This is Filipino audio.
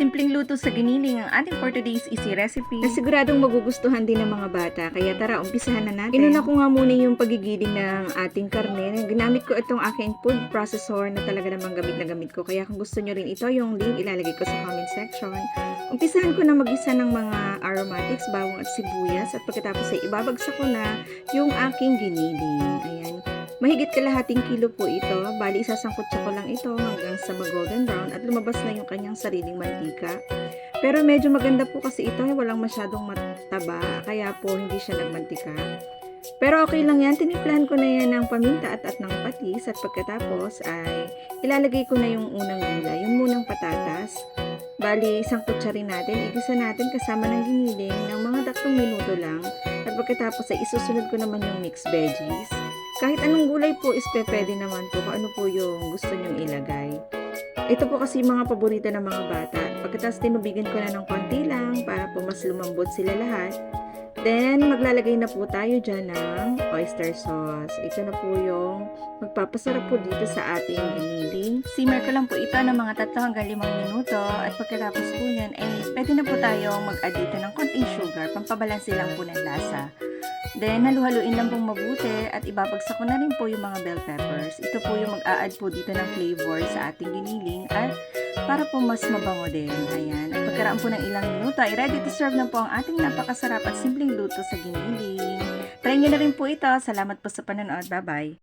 Simpleng luto sa giniling ang ating for today's easy recipe. Na siguradong magugustuhan din ng mga bata. Kaya tara, umpisahan na natin. Inuna ko nga muna yung pagigiling ng ating karne. Ginamit ko itong aking food processor na talaga namang gamit na gamit ko. Kaya kung gusto nyo rin ito, yung link ilalagay ko sa comment section. Umpisahan ko na mag-isa ng mga aromatics, bawang at sibuyas. At pagkatapos ay ibabagsak ko na yung aking giniling. Ayan. Mahigit kalahating kilo po ito. Bali, isasangkot ko lang ito hanggang sa mag-golden brown at lumabas na yung kanyang sariling mantika. Pero medyo maganda po kasi ito, eh, walang masyadong mataba, kaya po hindi siya nagmantika. Pero okay lang yan, tinimplahan ko na yan ng paminta at at ng patis at pagkatapos ay ilalagay ko na yung unang gulay, yung munang patatas. Bali, isang kutsarin natin, igisa natin kasama ng giniling ng mga tatlong minuto lang at pagkatapos ay isusunod ko naman yung mixed veggies. Kahit anong gulay po is pwede naman po kung ano po yung gusto nyong ilagay. Ito po kasi mga paborito ng mga bata. Pagkatapos tinubigan ko na ng konti lang para po mas lumambot sila lahat. Then, maglalagay na po tayo dyan ng oyster sauce. Ito na po yung magpapasarap po dito sa ating giniling. Simmer ko lang po ito ng mga 3 hanggang 5 minuto at pagkatapos po yan ay pwede na po tayong mag-add dito ng konting sugar pampabalansi lang po ng lasa. Then, halu-haluin lang pong mabuti at ibabagsak ko na rin po yung mga bell peppers. Ito po yung mag-a-add po dito ng flavor sa ating giniling at para po mas mabango din. Ayan. At pagkaraan po ng ilang minuto ay ready to serve na po ang ating napakasarap at simpleng luto sa giniling. Try nyo na rin po ito. Salamat po sa panonood. Bye-bye!